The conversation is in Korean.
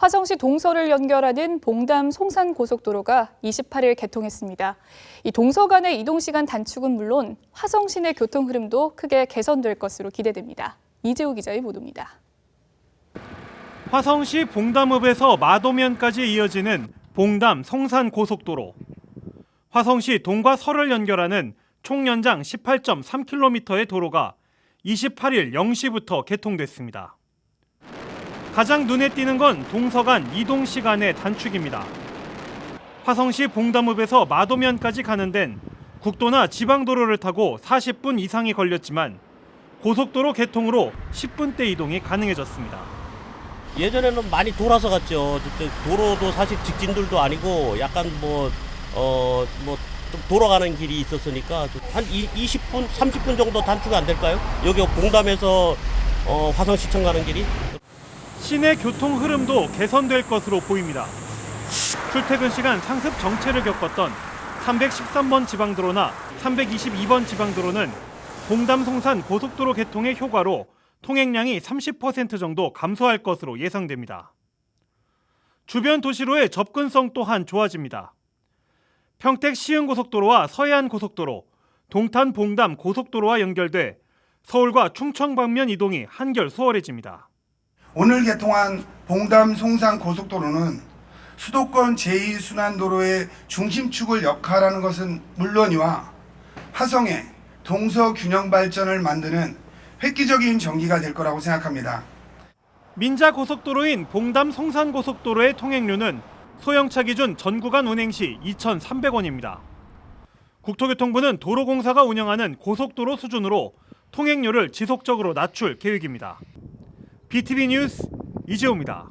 화성시 동서를 연결하는 봉담 송산 고속도로가 28일 개통했습니다. 이 동서 간의 이동 시간 단축은 물론 화성 시내 교통 흐름도 크게 개선될 것으로 기대됩니다. 이재우 기자의 보도입니다. 화성시 봉담읍에서 마도면까지 이어지는 봉담 성산 고속도로. 화성시 동과 설을 연결하는 총 연장 18.3km의 도로가 28일 0시부터 개통됐습니다. 가장 눈에 띄는 건 동서간 이동 시간의 단축입니다. 화성시 봉담읍에서 마도면까지 가는 데는 국도나 지방도로를 타고 40분 이상이 걸렸지만 고속도로 개통으로 10분대 이동이 가능해졌습니다. 예전에는 많이 돌아서 갔죠. 도로도 사실 직진들도 아니고 약간 뭐, 어, 뭐, 좀 돌아가는 길이 있었으니까 한 이- 20분, 30분 정도 단축이 안 될까요? 여기 봉담에서 어, 화성시청 가는 길이? 시내 교통 흐름도 개선될 것으로 보입니다. 출퇴근 시간 상습 정체를 겪었던 313번 지방도로나 322번 지방도로는 봉담 송산 고속도로 개통의 효과로 통행량이 30% 정도 감소할 것으로 예상됩니다. 주변 도시로의 접근성 또한 좋아집니다. 평택 시흥 고속도로와 서해안 고속도로, 동탄 봉담 고속도로와 연결돼 서울과 충청 방면 이동이 한결 수월해집니다. 오늘 개통한 봉담 송산 고속도로는 수도권 제2순환도로의 중심축을 역할하는 것은 물론이와 화성의 동서 균형 발전을 만드는 획기적인 전기가 될 거라고 생각합니다. 민자 고속도로인 봉담 송산 고속도로의 통행료는 소형차 기준 전 구간 운행 시 2,300원입니다. 국토교통부는 도로공사가 운영하는 고속도로 수준으로 통행료를 지속적으로 낮출 계획입니다. BTV 뉴스 이재호입니다.